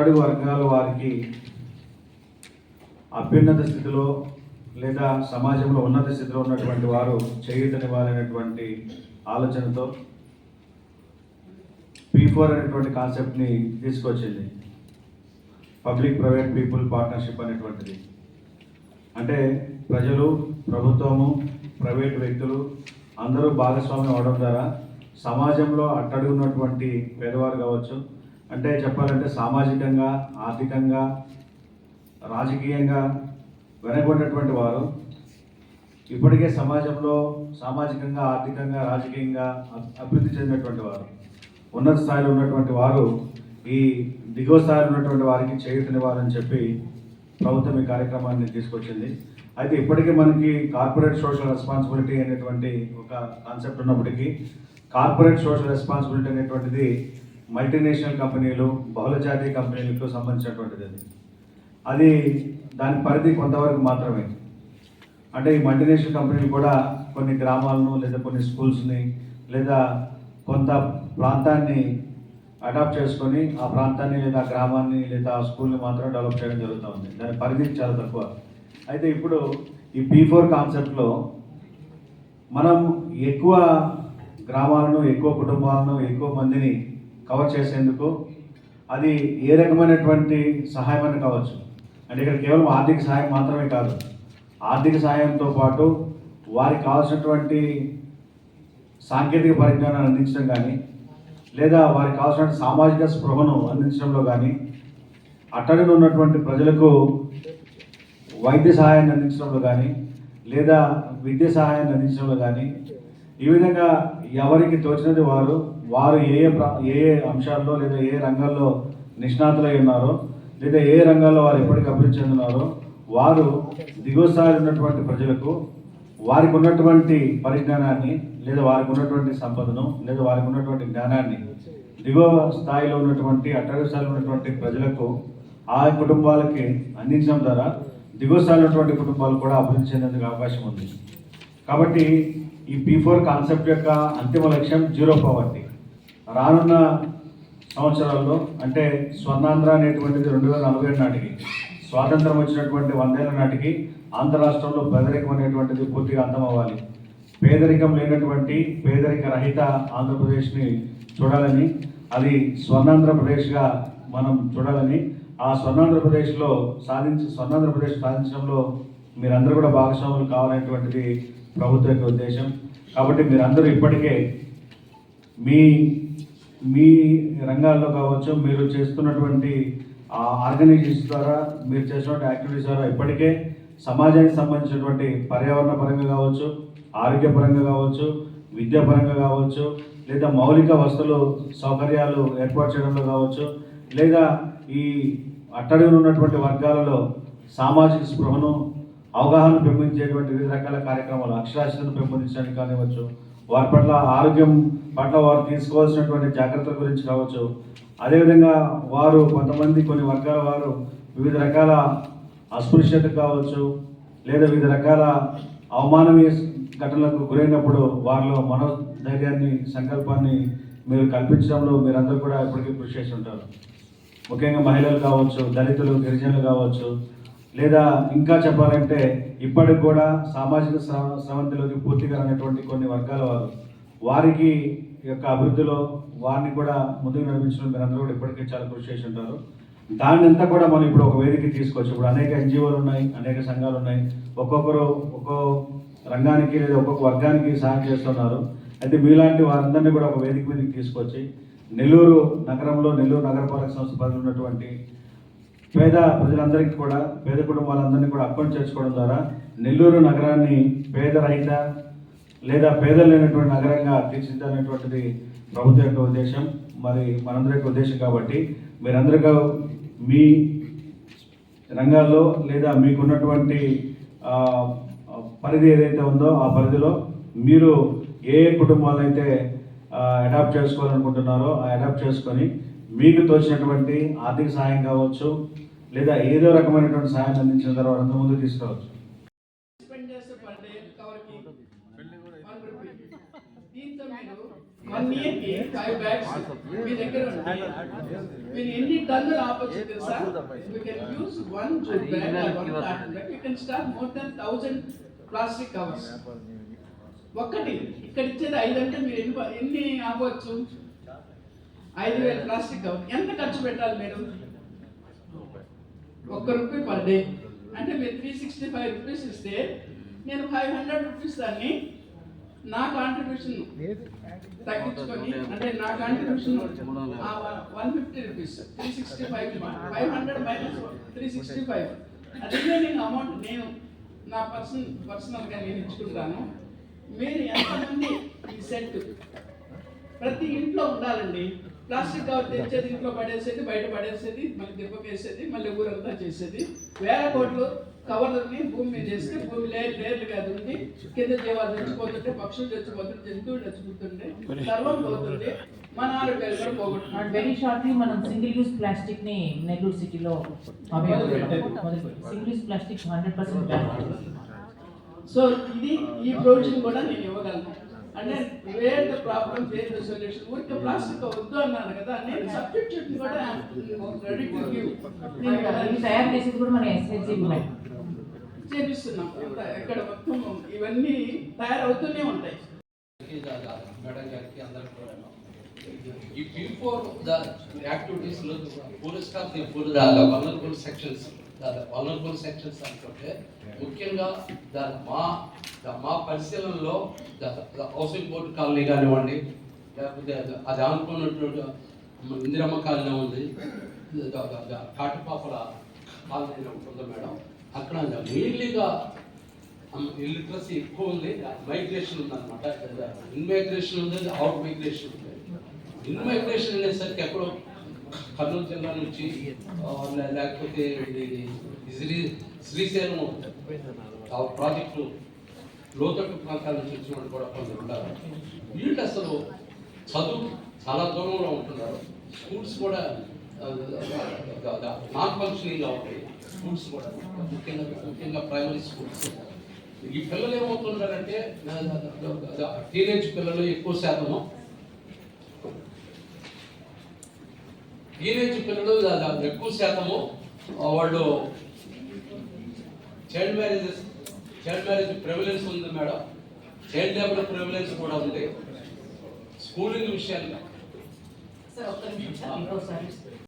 అట్టడుగు వర్గాల వారికి అభ్యున్నత స్థితిలో లేదా సమాజంలో ఉన్నత స్థితిలో ఉన్నటువంటి వారు చేయుతనివ్వాలనేటువంటి ఆలోచనతో పీ ఫోర్ అనేటువంటి కాన్సెప్ట్ని తీసుకొచ్చింది. పబ్లిక్ ప్రైవేట్ పీపుల్ పార్ట్నర్షిప్ అనేటువంటిది. అంటే ప్రజలు ప్రభుత్వము ప్రైవేట్ వ్యక్తులు అందరూ భాగస్వామ్యం అవడం ద్వారా సమాజంలో అట్టడుగున్నటువంటి పేదవారు కావచ్చు అంటే చెప్పాలంటే సామాజికంగా ఆర్థికంగా రాజకీయంగా వెనకబడినటువంటి వారు ఇప్పటికే సమాజంలో సామాజికంగా ఆర్థికంగా రాజకీయంగా అభివృద్ధి చెందినటువంటి వారు. ఉన్నత స్థాయిలో ఉన్నటువంటి వారు ఈ దిగువ స్థాయిలో ఉన్నటువంటి వారికి చేయుతనివ్వాలని చెప్పి ప్రభుత్వం ఈ కార్యక్రమాన్ని తీసుకొచ్చింది. అయితే ఇప్పటికే మనకి కార్పొరేట్ సోషల్ రెస్పాన్సిబిలిటీ అనేటువంటి ఒక కాన్సెప్ట్ ఉన్నప్పటికీ కార్పొరేట్ సోషల్ రెస్పాన్సిబిలిటీ అనేటువంటిది మల్టీనేషనల్ కంపెనీలు బహుళజాతి కంపెనీలకు సంబంధించినటువంటిది అది. అది దాని పరిధి కొంతవరకు మాత్రమే. అంటే ఈ మల్టీనేషనల్ కంపెనీలు కూడా కొన్ని గ్రామాలను లేదా కొన్ని స్కూల్స్ని లేదా కొంత ప్రాంతాన్ని అడాప్ట్ చేసుకొని ఆ ప్రాంతాన్ని లేదా గ్రామాన్ని లేదా ఆ స్కూల్ని మాత్రం డెవలప్ చేయడం జరుగుతూ ఉంది. దాని పరిధి చాలా తక్కువ. అయితే ఇప్పుడు ఈ పీ ఫోర్ కాన్సెప్ట్లో మనం ఎక్కువ గ్రామాలను ఎక్కువ కుటుంబాలను ఎక్కువ మందిని కవర్ చేసేందుకు అది ఏ రకమైనటువంటి సహాయం అని కావచ్చు. అంటే ఇక్కడ కేవలం ఆర్థిక సహాయం మాత్రమే కాదు. ఆర్థిక సహాయంతో పాటు వారికి కావాల్సినటువంటి సాంకేతిక పరిజ్ఞానాన్ని అందించడం కానీ లేదా వారికి కావాల్సిన సామాజిక స్పృహను అందించడంలో కానీ అట్టడిలో ఉన్నటువంటి ప్రజలకు వైద్య సహాయాన్ని అందించడంలో కానీ లేదా విద్య సహాయాన్ని అందించడంలో కానీ ఈ విధంగా ఎవరికి తోచినది వారు వారు ఏ ఏ ఏ అంశాల్లో లేదా ఏ రంగాల్లో నిష్ణాతులై ఉన్నారో లేదా ఏ రంగాల్లో వారు ఎప్పటికీ అభివృద్ధి చెందున్నారో వారు దిగువ స్థాయిలో ఉన్నటువంటి ప్రజలకు వారికి ఉన్నటువంటి పరిజ్ఞానాన్ని లేదా వారికి ఉన్నటువంటి సంపదను లేదా వారికి ఉన్నటువంటి జ్ఞానాన్ని దిగువ స్థాయిలో ఉన్నటువంటి అట్టడుగు స్థాయిలో ఉన్నటువంటి ప్రజలకు ఆ కుటుంబాలకి అందించడం ద్వారా దిగువ స్థాయిలో ఉన్నటువంటి కుటుంబాలు కూడా అభివృద్ధి చెందేందుకు అవకాశం ఉంది. కాబట్టి ఈ పీ ఫోర్ కాన్సెప్ట్ యొక్క అంతిమ లక్ష్యం జీరో పవర్టీ రానున్న సంవత్సరాల్లో అంటే స్వర్ణాంధ్ర అనేటువంటిది రెండు వేల నలభై ఏడు నాటికి స్వాతంత్రం వచ్చినటువంటి వందేళ్ళ నాటికి ఆంధ్ర రాష్ట్రంలో పేదరికం అనేటువంటిది పూర్తిగా అర్థమవ్వాలి. పేదరికం లేనటువంటి పేదరిక రహిత ఆంధ్రప్రదేశ్ని చూడాలని అది స్వర్ణాంధ్రప్రదేశ్గా మనం చూడాలని ఆ స్వర్ణాంధ్రప్రదేశ్లో సాధించి స్వర్ణాంధ్రప్రదేశ్ సాధించడంలో మీరందరూ కూడా భాగస్వాములు కావాలనేటువంటిది ప్రభుత్వ యొక్క ఉద్దేశం. కాబట్టి మీరందరూ ఇప్పటికే మీ మీ రంగాల్లో కావచ్చు మీరు చేస్తున్నటువంటి ఆర్గనైజేషన్ ద్వారా మీరు చేసినటువంటి యాక్టివిటీస్ ద్వారా ఇప్పటికే సమాజానికి సంబంధించినటువంటి పర్యావరణ పరంగా కావచ్చు ఆరోగ్యపరంగా కావచ్చు విద్యాపరంగా కావచ్చు లేదా మౌలిక వసతులు సౌకర్యాలు ఏర్పాటు చేయడంలో కావచ్చు లేదా ఈ అట్టడుగున ఉన్నటువంటి వర్గాలలో సామాజిక స్పృహను అవగాహన పెంపొందించేటువంటి వివిధ రకాల కార్యక్రమాలు అక్షరాస్యతను పెంపొందించడానికి కానివ్వచ్చు వారి పట్ల ఆరోగ్యం పట్ల వారు తీసుకోవాల్సినటువంటి జాగ్రత్తల గురించి కావచ్చు. అదేవిధంగా వారు కొంతమంది కొన్ని వర్గాల వారు వివిధ రకాల అస్పృశ్యత కావచ్చు లేదా వివిధ రకాల అవమాననీయ ఘటనలకు గురైనప్పుడు వారిలో మనోధైర్యాన్ని సంకల్పాన్ని మీరు కల్పించడంలో మీరందరూ కూడా ఇప్పటికీ కృషి చేసి ఉంటారు. ముఖ్యంగా మహిళలు కావచ్చు దళితులు గిరిజనులు కావచ్చు లేదా ఇంకా చెప్పాలంటే ఇప్పటికి కూడా సామాజిక స్రవంతిలోకి పూర్తిగా అనేటువంటి కొన్ని వర్గాల వారు వారికి యొక్క అభివృద్ధిలో వారిని కూడా ముందుకు నడిపించడం మీరందరూ కూడా ఇప్పటికే చాలా కృషి చేసి ఉంటారు. దాన్ని అంతా కూడా మనం ఇప్పుడు ఒక వేదిక తీసుకోవచ్చు ఇప్పుడు అనేక ఎన్జిఓలు ఉన్నాయి అనేక సంఘాలు ఉన్నాయి. ఒక్కొక్కరు ఒక్కో రంగానికి లేదా ఒక్కొక్క వర్గానికి సహాయం చేస్తున్నారు. అయితే మీలాంటి వారందరినీ కూడా ఒక వేదిక మీదకి తీసుకొచ్చి నెల్లూరు నగరంలో నెల్లూరు నగరపాలక సంస్థ పరిధిలో ఉన్నటువంటి పేద ప్రజలందరికీ కూడా పేద కుటుంబాలందరినీ కూడా అకౌంట్ చేసుకోవడం ద్వారా నెల్లూరు నగరాన్ని పేద రహిత లేదా పేదలు లేనటువంటి నగరంగా తీర్చిదిద్దనేటువంటిది ప్రభుత్వం యొక్క ఉద్దేశం. మరి మనందరి యొక్క ఉద్దేశం కాబట్టి మీరందరికీ మీ రంగాల్లో లేదా మీకున్నటువంటి పరిధి ఏదైతే ఉందో ఆ పరిధిలో మీరు ఏ ఏ అడాప్ట్ చేసుకోవాలనుకుంటున్నారో ఆ అడాప్ట్ చేసుకొని మీకు తోచినటువంటి ఆర్థిక సహాయం కావచ్చు లేదా ఏదో రకమైనటువంటి సహాయం అందించిన తర్వాత ముందు తీసుకోవచ్చు స్పెండ్ చేస్తే పర్ డే కవర్కి వన్ రూపీ దీంతో మీరు వన్ ఇయర్కి ఫైవ్ బ్యాగ్స్ మీ దగ్గర మీరు ఎన్ని టన్నులు ఆపొచ్చు తెలుసా? You can use one jute bag one cotton bag you can start more than thousand plastic covers ఒక్కటి. ఇక్కడ ఇచ్చేది ఐదు అంటే మీరు ఎన్ని ఎన్ని ఆపవచ్చు ఐదు వేల ప్లాస్టిక్ కవర్ ఎంత ఖర్చు పెట్టాలి మీరు ఒక్క రూపీ పర్ డే అంటే మీరు త్రీ సిక్స్టీ ఫైవ్ రూపీస్ ఇస్తే నేను ఫైవ్ హండ్రెడ్ రూపీస్ దాన్ని నా కాంట్రిబ్యూషన్ తగ్గించుకొని అంటే నా contribution one fifty rupees three sixty five five hundred minus three sixty five remaining amount నేను నా పర్సన్ పర్సనల్గా నేను ఇచ్చుకుంటాను. మీరు ఎంతమంది ఈ సెట్? ప్రతి ఇంట్లో ఉండాలండి. ప్లాస్టిక్ కవర్ తెచ్చేది ఇంట్లో పడేసేది బయట పడేసేది మళ్ళీ దిబ్బకేసేది మళ్ళీ ఊరంతా చేసేది. వేల కోట్లు కవర్లని భూమి మీద వేస్తే భూమి లేరు లేర్లుగా ఉంది. కింద జీవాలు చచ్చిపోతుంటే పక్షులు చచ్చిపోతుంటే జంతువులు చచ్చిపోతుంటే సర్వం పోతుంది. మన ఆరోగ్యాలు కూడా పోగొట్టుకుంటాం వెరీ షార్ట్లీ మనం సింగిల్ యూస్ ప్లాస్టిక్ని నెల్లూరు సిటీలో single use plastic hundred percent so ఇది ఈ ప్రొవిజన్ కూడా నేను ఇవ్వగలను. అంటే where the problem where the solution. ఊరికే ప్లాస్టిక్ వద్దు అన్నాను కదా నేను సబ్స్టిట్యూట్ కూడా రెడీ టు గివ్ ఇది తయారు చేసేది కూడా మన ఎస్హెచ్జి చేపిస్తున్నాం. అంతా ఎక్కడ మొత్తం ఇవన్నీ తయారవుతూనే ఉంటాయి. ఈ బిఫోర్ ద యాక్టివిటీస్లో పోలీస్ స్టాఫ్ ఇప్పుడు వనరబుల్ సెక్షన్స్. వనరబుల్ సెక్షన్స్ అనుకుంటే ముఖ్యంగా దాని మా మా పరిశీలనలో హౌసింగ్ బోర్డు కాలనీ కానివ్వండి లేకపోతే అది- అనుకున్నటువంటి ఇందిరమ్మ కాలనీ ఉంది కాటపాపల కాలనీ ఉంటుంది మేడం. అక్కడ మెయిన్లీగా ఇల్లిటరసీ ఎక్కువ ఉంది మైగ్రేషన్ ఉందన్నమాట. ఇన్మైగ్రేషన్ ఉంది అవుట్ మైగ్రేషన్ ఉంది. ఇన్మైగ్రేషన్ అనేసరికి ఎక్కడో కర్నూలు జిల్లా నుంచి లేకపోతే శ్రీ శ్రీశైలం ఆ ప్రాజెక్టు లోతట్టు ప్రాంతాల నుంచి వచ్చిన వాళ్ళు కూడా కొందరు ఉంటారు వీళ్ళు అసలు చదువు చాలా దూరంలో ఉంటున్నారు. స్కూల్స్ కూడా నాన్ ఫంక్షనింగ్గా ఉంటాయి. స్కూల్స్ కూడా ముఖ్యంగా ముఖ్యంగా ప్రైమరీ స్కూల్స్. ఈ పిల్లలు ఏమవుతున్నారంటే టీనేజ్ పిల్లలు ఎక్కువ శాతము టీనేజ్ పిల్లలు ఎక్కువ శాతము వాళ్ళు child marriages child marriage prevalence ఉంది మేడం. చైల్డ్ లేబర్ ప్రివిలెన్స్ కూడా ఉంది. స్కూలింగ్ విషయాల్లో